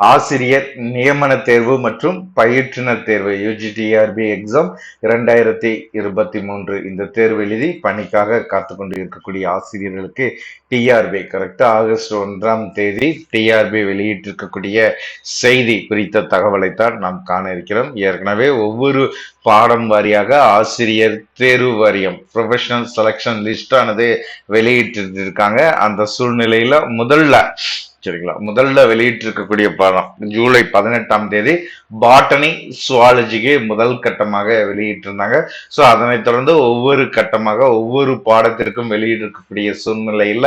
ஆசிரியர் நியமன தேர்வு மற்றும் பயிற்றுனர் தேர்வு யூஜிடிஆர்பி எக்ஸாம் இரண்டாயிரத்தி இருபத்தி மூன்று. இந்த தேர்வு எழுதி பணிக்காக காத்து கொண்டு இருக்கக்கூடிய ஆசிரியர்களுக்கு டிஆர்பி கரெக்டா ஆகஸ்ட் ஒன்றாம் தேதி டிஆர்பி வெளியிட்டிருக்கக்கூடிய செய்தி குறித்த தகவலைத்தான் நாம் காண இருக்கிறோம். ஏற்கனவே ஒவ்வொரு பாடம் வாரியாக ஆசிரியர் தேர்வு வாரியம் ப்ரொஃபஷனல் செலக்ஷன் லிஸ்டானது வெளியிட்டிருக்காங்க அந்த சூழ்நிலையில முதல்ல சரிங்களா முதல்ல வெளியிட்டு இருக்கக்கூடிய பாடம் ஜூலை பதினெட்டாம் தேதி பாட்டனி சுவாலஜிக்கு முதல் கட்டமாக வெளியிட்டிருந்தாங்க. ஸோ அதனைத் தொடர்ந்து ஒவ்வொரு கட்டமாக ஒவ்வொரு பாடத்திற்கும் வெளியிட்டிருக்கக்கூடிய சூழ்நிலையில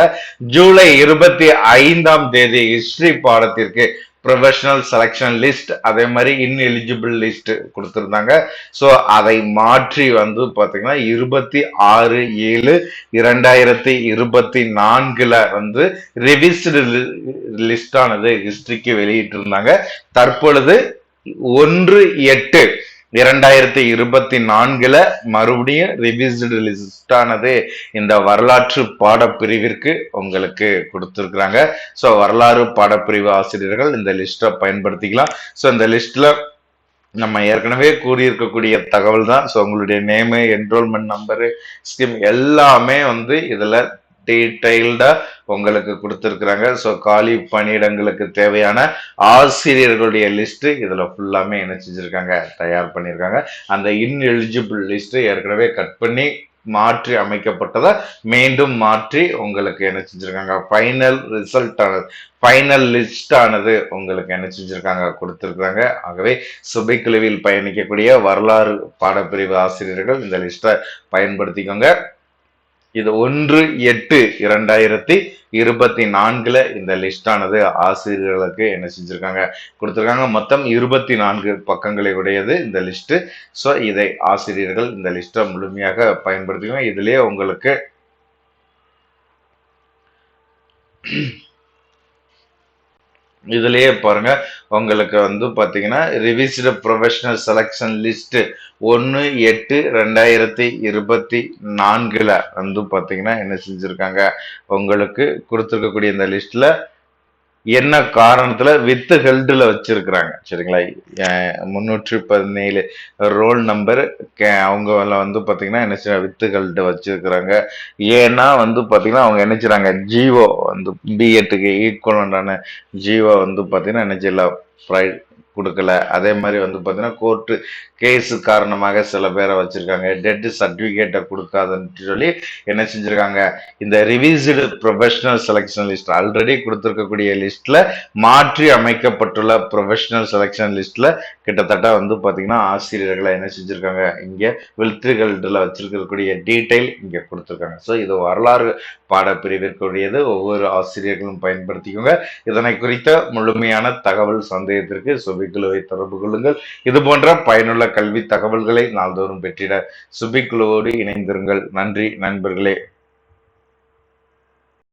ஜூலை இருபத்தி ஐந்தாம் தேதி ஹிஸ்டரி பாடத்திற்கு ப்ரொஃபஷனல் செலெக்ஷன் லிஸ்ட் அதே மாதிரி இன்எலிஜிபிள் லிஸ்ட் கொடுத்துருந்தாங்க. ஸோ அதை மாற்றி வந்து பார்த்தீங்கன்னா இருபத்தி ஆறு ஏழு இரண்டாயிரத்தி இருபத்தி நான்கில் வந்து ரிவிஸ்டு லிஸ்டானது ஹிஸ்ட்ரிக்கு வெளியிட்டிருந்தாங்க. தற்பொழுது ஒன்று எட்டு இரண்டாயிரத்தி இருபத்தி நான்குல மறுபடியும் ரிவிஸ்டு லிஸ்டானது இந்த வரலாற்று பாடப்பிரிவிற்கு உங்களுக்கு கொடுத்துருக்குறாங்க. ஸோ வரலாறு பாடப்பிரிவு ஆசிரியர்கள் இந்த லிஸ்ட்டை பயன்படுத்திக்கலாம். ஸோ இந்த லிஸ்ட்ல நம்ம ஏற்கனவே கூறியிருக்கக்கூடிய தகவல் தான் ஸோ உங்களுடைய நேமு என்ரோல்மெண்ட் நம்பரு ஸ்கீம் எல்லாமே வந்து இதில் டீடைல்டா உங்களுக்கு கொடுத்துருக்குறாங்க. ஸோ காலி பணியிடங்களுக்கு தேவையான ஆசிரியர்களுடைய லிஸ்ட்டு இதில் ஃபுல்லாமே என்ன செஞ்சிருக்காங்க தயார் பண்ணியிருக்காங்க அந்த இன்எலிஜிபிள் லிஸ்ட்டு ஏற்கனவே கட் பண்ணி மாற்றி அமைக்கப்பட்டதை மீண்டும் மாற்றி உங்களுக்கு என்ன செஞ்சுருக்காங்க ஃபைனல் ரிசல்ட் ஆனது ஃபைனல் லிஸ்ட் ஆனது உங்களுக்கு என்ன செஞ்சிருக்காங்க கொடுத்துருக்காங்க ஆகவே சுபைக்குழுவில் பயணிக்கக்கூடிய வரலாறு பாடப்பிரிவு ஆசிரியர்கள் இந்த லிஸ்ட்டை பயன்படுத்திக்கோங்க. இது ஒன்று எட்டு இரண்டாயிரத்தி இருபத்தி நான்குல இந்த லிஸ்டானது ஆசிரியர்களுக்கு என்ன செஞ்சிருக்காங்க? கொடுத்துருக்காங்க. மொத்தம் இருபத்தி நான்கு பக்கங்களை உடையது இந்த லிஸ்ட் ஸோ இதை ஆசிரியர்கள் இந்த லிஸ்ட்டை முழுமையாக பயன்படுத்திக்கோங்க. இதுலேயே உங்களுக்கு இதுலயே பாருங்க உங்களுக்கு வந்து பாத்தீங்கன்னா ரிவிஸ்டு ப்ரொஃபஷனல் செலெக்ஷன் லிஸ்ட் ஒன்று எட்டு ரெண்டாயிரத்தி இருபத்தி நான்குல வந்து பாத்தீங்கன்னா என்ன செஞ்சுருக்காங்க? உங்களுக்கு கொடுத்துருக்கக்கூடிய இந்த லிஸ்ட்ல என்ன காரணத்துல வித்து ஹெல்டில் வச்சிருக்கிறாங்க. சரிங்களா? முன்னூற்றி பதினேழு ரோல் நம்பர். அவங்க வந்து பார்த்தீங்கன்னா என்ன செய்ய வித்து ஹெல்டு வச்சிருக்கிறாங்க. ஏன்னா வந்து பார்த்தீங்கன்னா அவங்க என்ன செய்றாங்க ஜீவோ வந்து பிஎட்டுக்கு ஈக்குவலண்டான ஜீவோ வந்து பார்த்தீங்கன்னா என்ன செய்யல கொடுக்கல. அதே மாதிரி வந்து பார்த்தீங்கன்னா கோர்ட்டு கேஸு காரணமாக சில பேரை வச்சுருக்காங்க. டெட்டு சர்டிஃபிகேட்டை கொடுக்காதுன்னு சொல்லி என்ன செஞ்சுருக்காங்க? இந்த revised professional selection list already கொடுத்துருக்கக்கூடிய லிஸ்ட்டில் மாற்றி அமைக்கப்பட்டுள்ள ப்ரொஃபஷனல் செலெக்ஷன் லிஸ்ட்டில் கிட்டத்தட்ட வந்து பார்த்தீங்கன்னா ஆசிரியர்களை என்ன செஞ்சுருக்காங்க? இங்கே வில்ட்ரிகல்டில் வச்சுருக்கக்கூடிய டீட்டெயில் இங்கே கொடுத்துருக்காங்க. ஸோ இது வரலாறு பாடப்பிரிவிற்குரியது. ஒவ்வொரு ஆசிரியர்களும் பயன்படுத்திக்கோங்க. இதனை குறித்த முழுமையான தகவல் சந்தேகத்திற்கு சுபிக்குழுவை தொடர்பு கொள்ளுங்கள். இது போன்ற பயனுள்ள கல்வி தகவல்களை நாள்தோறும் பெற்றிட சுபிக்குழுவோடு இணைந்திருங்கள். நன்றி நண்பர்களே.